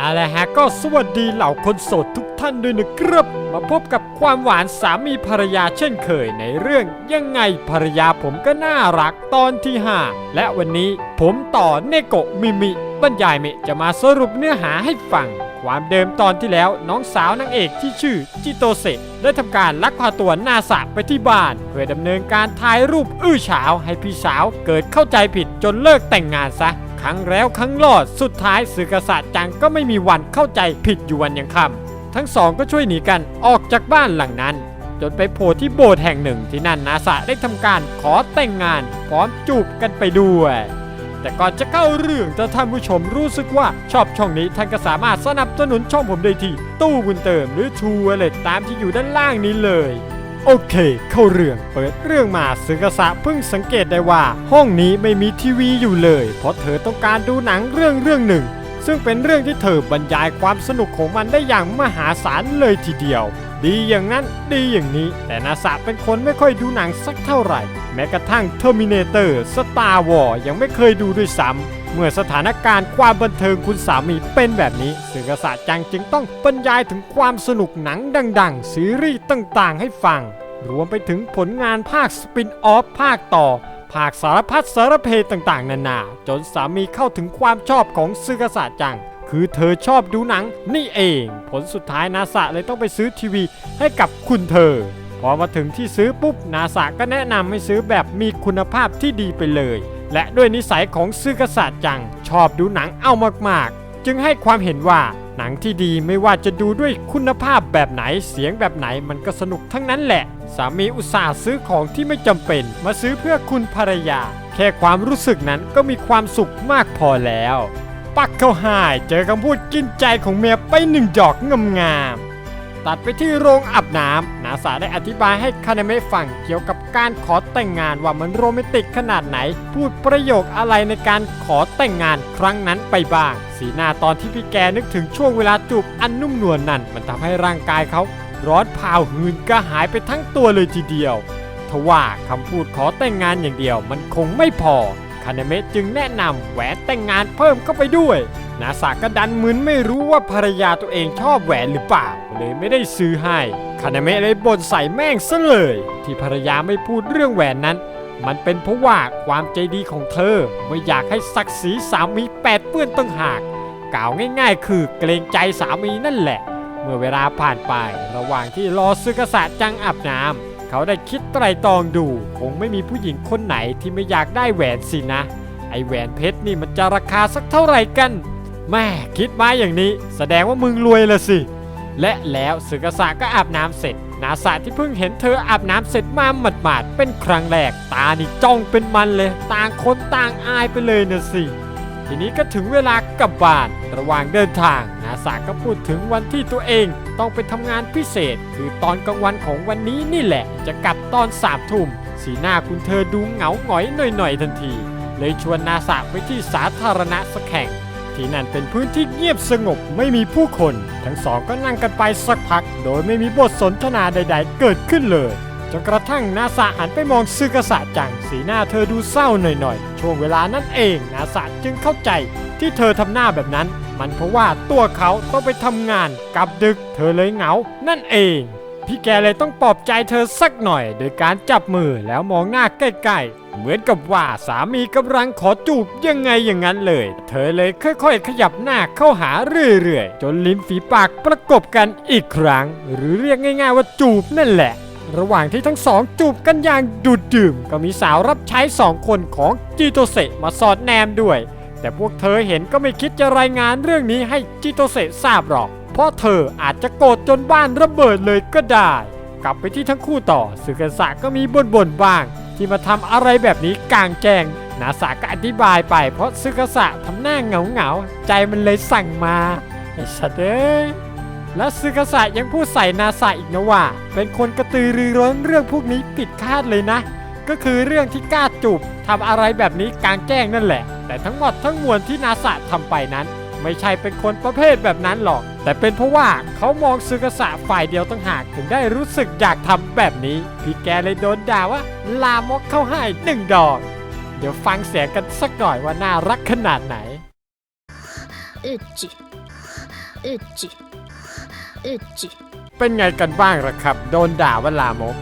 เอาละฮะก็สวัสดีเหล่าคนโสดทุกท่านด้วยนะครับ มาพบกับความหวานสามีภรรยาเช่นเคยในเรื่องยังไงภรรยาผมก็น่ารักตอนที่ 5 และวันนี้ผมต่อเนโกะมิมิบรรยายเมจะมาสรุปเนื้อหาให้ฟัง ความเดิมตอนที่แล้วน้องสาวนางเอกที่ชื่อจิโตเซได้ทำการลักพาตัวนาสะไปที่บ้าน เพื่อดำเนินการถ่ายรูปอื้อฉาวให้พี่สาวเกิดเข้าใจผิดจนเลิกแต่งงานซะ ครั้งแล้วครั้งรอดสุดท้ายสือกษัตริย์จังก็ไม่มีวันเข้าใจผิดอยู่วันยังค่ำทั้งสองก็ช่วยหนีกันออกจากบ้านหลังนั้น จนไปโผล่ที่โบสถ์แห่งหนึ่งที่นั่นนาสะได้ทำการขอแต่งงานพร้อมจูบกันไปด้วยแต่ก่อนจะเข้าเรื่องถ้าท่านผู้ชมรู้สึกว่าชอบช่องนี้ท่านก็สามารถสนับสนุนช่องผมได้ที่ตู้บุญเติมหรือทูวเลตตามที่อยู่ด้านล่างนี้เลย โอเค เข้าเรื่องเปิดเรื่องมาซึกษะเพิ่งสังเกตได้ว่า ห้องนี้ไม่มีทีวีอยู่เลย เพราะเธอต้องการดูหนังเรื่องเรื่องหนึ่ง ซึ่งเป็นเรื่องที่เธอบรรยายความสนุกของมันได้อย่างมหาศาลเลยทีเดียว ดีอย่างนั้นดีอย่างนี้ แต่นาสะเป็นคนไม่ค่อยดูหนังสักเท่าไหร่ แม้กระทั่ง Terminator Star Wars ยังไม่เคยดูด้วยซ้ำ เมื่อสถานการณ์ความบันเทิงคุณสามีเป็นแบบนี้สื่อกษัตริย์จังจึงต้องบรรยายถึงความสนุกหนังดัง ๆ ซีรีส์ต่างๆ ให้ฟัง รวมไปถึงผลงานภาคสปินออฟภาคต่อ ภาคสารพัดสารเพต่างๆ นานา จนสามีเข้าถึงความชอบของซึกษะจัง คือเธอชอบดูหนังนี่เอง ผลสุดท้ายนาสะเลยต้องไปซื้อทีวีให้กับคุณเธอพอมาถึงที่ซื้อปุ๊บนาสะก็แนะนำให้ซื้อแบบมีคุณภาพที่ดีไปเลย และด้วยนิสัยของซึกษะจัง ชอบดูหนังเอามากๆ จึงให้ความเห็นว่าหนังที่ดีไม่ว่าจะดูด้วยคุณภาพแบบไหนเสียงแบบไหนมันก็สนุกทั้งนั้นแหละ สามีอุตส่าห์ซื้อของที่ไม่จำเป็น มาซื้อเพื่อคุณภรรยา แค่ความรู้สึกนั้นก็มีความสุขมากพอแล้ว ปักเข้าหายเจอคำพูดกินใจของเมียไปหนึ่งดอกงามๆตัดไปที่โรงอาบน้ำ นาสาได้อธิบายให้คานาเมะฟังเกี่ยวกับการขอแต่งงานว่ามันโรแมนติกขนาดไหน พูดประโยคอะไรในการขอแต่งงานครั้งนั้นไปบ้าง สีหน้าตอนที่พี่แกนึกถึงช่วงเวลาจูบอันนุ่มนวลนนั่น มันทำให้ร่างกายเขาร้อนเผาหืนกระหายไปทั้งตัวเลยทีเดียวทว่าคำพูดขอแต่งงานอย่างเดียวมันคงไม่พอคานาเมะจึงแนะนำแหวนแต่งงานเพิ่มเข้าไปด้วยนาสาก็ดันมึนไม่รู้ว่าภรรยาตัวเองชอบแหวนหรือเปล่า เลยไม่ได้ซื้อให้ คานาเมะเลยบ่นใส่แม่งซะเลย ที่ภรรยาไม่พูดเรื่องแหวนนั้น มันเป็นเพราะว่าความใจดีของเธอไม่อยากให้ศักดิ์ศรีสามีแปดเปื้อนตั้งหาก กล่าวง่าย ๆ คือเกรงใจสามีนั่นแหละ เมื่อเวลาผ่านไประหว่างที่รอซึกษะจังอาบน้ำเขาได้คิดไตรตรองดู คงไม่มีผู้หญิงคนไหนที่ไม่อยากได้แหวนสินะ ไอแหวนเพชรนี่มันจะราคาสักเท่าไหร่กันแม่คิดมาอย่างนี้ แสดงว่ามึงรวยละสิ และแล้วสึกษะก็อาบน้ำเสร็จ นาสาที่เพิ่งเห็นเธออาบน้ำเสร็จมาหมาดๆเป็นครั้งแรก ตานี่จ้องเป็นมันเลย ต่างคนต่างอายไปเลยนะสิ ทีนี้ก็ถึงเวลากลับบ้าน ระหว่างเดินทาง นาสาก็พูดถึงวันที่ตัวเองต้องไปทำงานพิเศษ คือตอนกลางวันของวันนี้นี่แหละ จะกลับตอนสามทุ่ม สีหน้าคุณเธอดูเหงาหงอยหน่อยๆทันที เลยชวนนาสาไปที่สาธารณะสักแห่ง ที่นั่นเป็นพื้นที่เงียบสงบไม่มีผู้คน ทั้งสองก็นั่งกันไปสักพัก โดยไม่มีบทสนทนาใด ๆ เกิดขึ้นเลยจนกระทั่งนาสาหันไปมองซึกษะจัง สีหน้าเธอดูเศร้าหน่อยๆ ช่วงเวลานั้นเองนาสาจึงเข้าใจที่เธอทำหน้าแบบนั้น มันเพราะว่าตัวเขาต้องไปทำงานกลับดึก เธอเลยเหงา นั่นเอง พี่แกเลยต้องปลอบใจเธอสักหน่อย โดยการจับมือแล้วมองหน้าใกล้ๆ เหมือนกับว่าสามีกำลังขอจูบยังไงอย่างนั้นเลย เธอเลยค่อยๆ ขยับหน้าเข้าหาเรื่อยๆ จนลิ้นฝีปากประกบกันอีกครั้ง หรือเรียกง่าย ๆ ว่าจูบนั่นแหละ ระหว่างที่ทั้งสองจูบกันอย่างดูดดื่ม ก็มีสาวรับใช้สองคนของจิโตเซะมาสอดแนมด้วย แต่พวกเธอเห็นก็ไม่คิดจะรายงานเรื่องนี้ให้จิโตเซะทราบหรอก เพราะเธออาจจะโกรธจนบ้านระเบิดเลยก็ได้ กลับไปที่ทั้งคู่ต่อสึกษะก็มีบ่นบ่นๆบ้าง ที่มาทำอะไรแบบนี้กลางแจ้งนาสาก็อธิบายไป เพราะซึกษะทำหน้าเหงาเหงาใจมันเลยสั่งมาไอ้สัตว์เอ้ยและซึกษะยังพูดใส่นาสาอีกนะว่า เป็นคนกระตือรือร้นเรื่องพวกนี้ผิดคาดเลยนะ ก็คือเรื่องที่กล้าจูบทำอะไรแบบนี้กลางแจ้งนั่นแหละ แต่ทั้งหมดทั้งมวลที่นาสะทำไปนั้น ไม่ใช่เป็นคนประเภทแบบนั้นหรอก แต่เป็นเพราะว่าเขามองซึกษะฝ่ายเดียวต่างหากถึงได้รู้สึกอยากทำแบบนี้ พี่แกเลยโดนด่าว่า ลามกเข้าให้หนึ่งดอก เดี๋ยวฟังเสียงกันสักหน่อยว่าน่ารักขนาดไหนอึจิอึจิอึจิเป็นไงกันบ้างล่ะครับ โดนด่าว่าลามก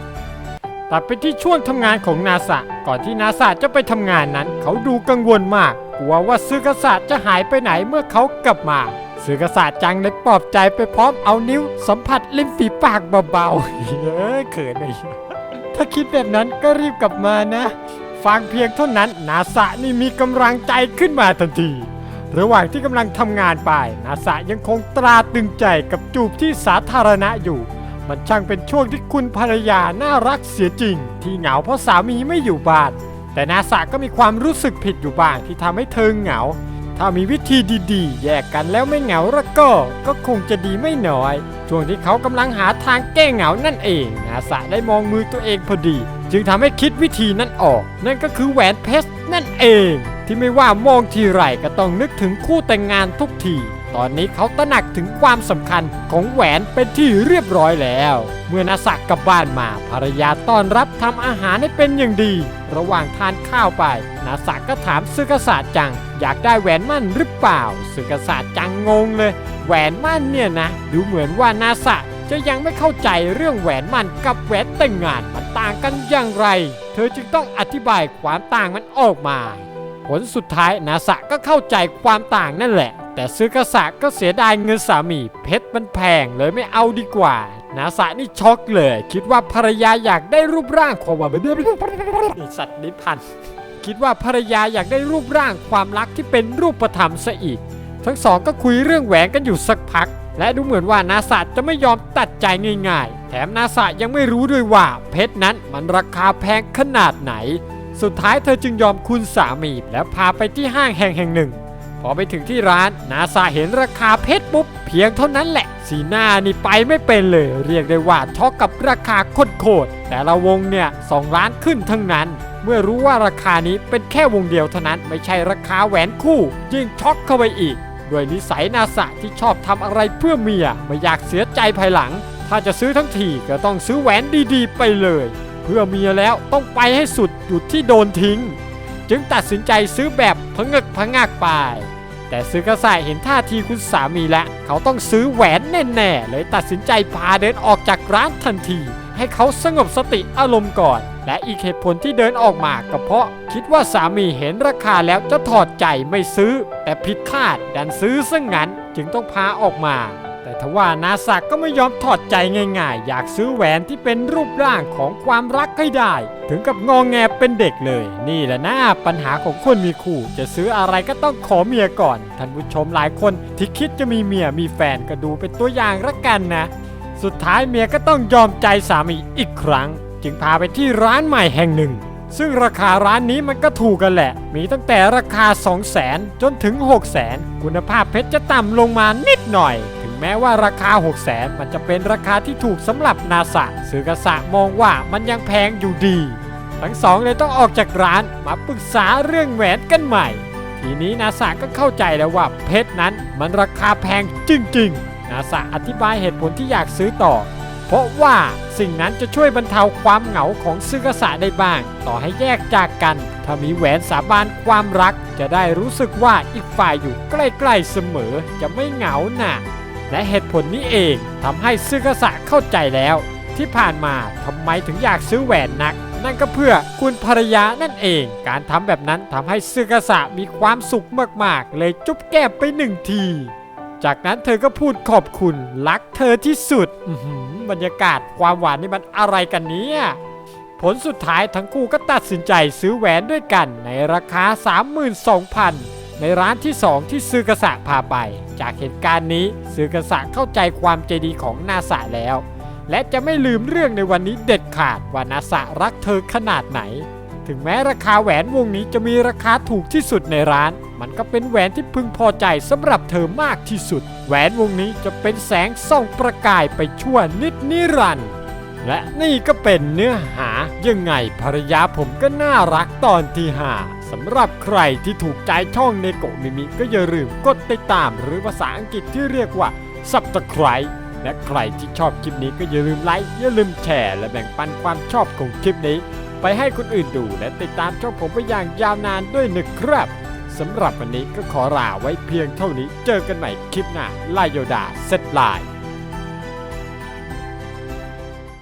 แต่ไปที่ช่วงทำงานของนาซาก่อนที่นาซาจะไปทำงานนั้น เขาดูกังวลมาก กลัวว่าซึกษะจะหายไปไหนเมื่อเขากลับมาซึกษะจังเลยปลอบใจไปพร้อมเอานิ้วสัมผัสริมฝีปากเบาๆเฮ้ยเขินเลยถ้าคิดแบบนั้นก็รีบกลับมานะ ฟังเพียงเท่านั้นนาซานี่มีกำลังใจขึ้นมาทันที ระหว่างที่กำลังทำงานไปนาซายังคงตราตึงใจกับจูบที่สาธารณะอยู่ มันช่างเป็นช่วงที่คุณภรรยาน่ารักเสียจริง ที่เหงาเพราะสามีไม่อยู่บ้าน แต่นาซาก็มีความรู้สึกผิดอยู่บ้างที่ทำให้เธอเหงา ถ้ามีวิธีดีๆ แยกกันแล้วไม่เหงาล้วก็ ก็คงจะดีไม่น้อย ช่วงที่เขากำลังหาทางแก้เหงานั่นเองนาซาได้มองมือตัวเองพอดี จึงทำให้คิดวิธีนั้นออก นั่นก็คือแหวนเพชรนั่นเอง ที่ไม่ว่ามองทีไรก็ต้องนึกถึงคู่แต่งงานทุกที ตอนนี้เขาตระหนักถึงความสำคัญของแหวนเป็นที่เรียบร้อยแล้ว เมื่อนาศักกลับบ้านมาภรรยาต้อนรับทำอาหารให้เป็นอย่างดี ระหว่างทานข้าวไป นาศักก็ถามซึกษาจัง อยากได้แหวนมั่นหรือเปล่าซึกษาจังงงเลย แหวนมั่นเนี่ยนะ ดูเหมือนว่านาศักจะยังไม่เข้าใจเรื่องแหวนมั่นกับแหวนแต่งงานมันต่างกันอย่างไร เธอจึงต้องอธิบายความต่างมันออกมา ผลสุดท้ายนาสะก็เข้าใจความต่างนั่นแหละ แต่ซื้อกษะก็เสียดายเงินสามี เพชรมันแพงเลยไม่เอาดีกว่า นาสะนี่ช็อกเลย คิดว่าภรรยาอยากได้รูปร่างความว่าสัตว์นิพันธ์คิดว่าภรรยาอยากได้รูปร่างความรักที่เป็นรูปธรรมซะอีก ทั้งสองก็คุยเรื่องแหวนกันอยู่สักพัก และดูเหมือนว่านาสะจะไม่ยอมตัดใจง่ายๆ แถมนาสะยังไม่รู้ด้วยว่า เพชรนั้นมันราคาแพงขนาดไหน สุดท้ายเธอจึงยอมคุณสามีแล้วพาไปที่ห้างแห่งแห่งหนึ่ง อไปถึงที่ร้าน นาซาเห็นราคาเพชรปุ๊บ เพียงเท่านั้นแหละ สีหน้านี่ไปไม่เป็นเลย เรียกได้ว่าช็อกกับราคาโคตรแต่ละวงเนี่ยสองล้านขึ้นทั้งนั้น เมื่อรู้ว่าราคานี้เป็นแค่วงเดียวเท่านั้นไม่ใช่ราคาแหวนคู่ ยิ่งช็อกเข้าไปอีกด้วยนิสัยนาสะที่ชอบทำอะไรเพื่อเมียไม่อยากเสียใจภายหลัง ถ้าจะซื้อทั้งทีก็ต้องซื้อแหวนดีๆ ไปเลย เพื่อเมียแล้วต้องไปให้สุดหยุดที่โดนทิ้ง จึงตัดสินใจซื้อแบบพงึกพงากไป แต่ซื้อกระสายเห็นท่าทีคุณสามีแล้ว เขาต้องซื้อแหวนแน่ๆ เลยตัดสินใจพาเดินออกจากร้านทันที ให้เขาสงบสติอารมณ์ก่อน และอีกเหตุผลที่เดินออกมาก็เพราะ คิดว่าสามีเห็นราคาแล้วจะถอดใจไม่ซื้อ แต่ผิดคาดดันซื้อซะงงั้นจึงต้องพาออกมา ทว่านาศักก็ไม่ยอมถอดใจง่ายๆ อยากซื้อแหวนที่เป็นรูปร่างของความรักให้ได้ ถึงกับงองแงเป็นเด็กเลย นี่แหละนะปัญหาของคนมีคู่ จะซื้ออะไรก็ต้องขอเมียก่อน ท่านผู้ชมหลายคนที่คิดจะมีเมียมีแฟนก็ดูเป็นตัวอย่างละกันนะ สุดท้ายเมียก็ต้องยอมใจสามีอีกครั้ง จึงพาไปที่ร้านใหม่แห่งหนึ่งซึ่งราคาร้านนี้มันก็ถูกกันแหละ มีตั้งแต่ราคา 2 0 0แสนจนถึง 6 0แสนคุณภาพเพชรจะต่ำลงมานิดหน่อย แม้ว่าราคา 6 0แสนมันจะเป็นราคาที่ถูกสำหรับนาสะสื่อกษะมองว่ามันยังแพงอยู่ดี ทั้งสองเลยต้องออกจากร้านมาปรึกษาเรื่องแหวนกันใหม่ ทีนี้นาสาก็เข้าใจแล้วว่าเพชรนั้นมันราคาแพงจริง ๆ นาสาอธิบายเหตุผลที่อยากซื้อต่อ เพราะว่าสิ่งนั้นจะช่วยบรรเทาความเหงาของซึกษะได้บ้าง ต่อให้แยกจากกัน ถ้ามีแหวนสาบานความรัก จะได้รู้สึกว่าอีกฝ่ายอยู่ใกล้ๆเสมอจะไม่เหงาหนะ และเหตุผลนี้เองทำให้ซึกษะเข้าใจแล้ว ที่ผ่านมาทำไมถึงอยากซื้อแหวนนัก นั่นก็เพื่อคุณภรรยานั่นเอง การทำแบบนั้นทำให้ซึกษะมีความสุขมากๆ เลยจุ๊บแก้มไปหนึ่งที จากนั้นเธอก็พูดขอบคุณรักเธอที่สุดอื้อหือบรรยากาศความหวานนี่มันอะไรกันเนี่ยผลสุดท้ายทั้งคู่ก็ตัดสินใจซื้อแหวนด้วยกันในราคา 32,000 ในร้านที่ 2 ที่ซือกระพาไป จากเหตุการณ์นี้ซือกระสะเข้าใจความใจดีของนาสะแล้ว และจะไม่ลืมเรื่องในวันนี้เด็ดขาดว่านาสะรักเธอขนาดไหน ถึงแม้ราคาแหวนวงนี้จะมีราคาถูกที่สุดในร้าน มันก็เป็นแหวนที่พึงพอใจสำหรับเธอมากที่สุด แหวนวงนี้จะเป็นแสงส่องประกายไปชั่วนิดนิรันดร์และนี่ก็เป็นเนื้อหายังไงภรรยาผมก็น่ารักตอนที่ห้า สำหรับใครที่ถูกใจช่องเนโกะมิมิก็อย่าลืมกดติดตามหรือภาษาอังกฤษที่เรียกว่า subscribe และใครที่ชอบคลิปนี้ก็อย่าลืมไลค์อย่าลืมแชร์ และแบ่งปันความชอบของคลิปนี้ ไปให้คนอื่นดูและติดตามช่องผมไปอย่างยาวนานด้วยนะครับสสำหรับวันนี้ก็ขอลาไว้เพียงเท่านี้ เจอกันใหม่คลิปหน้าลายโยดาเซตไลน์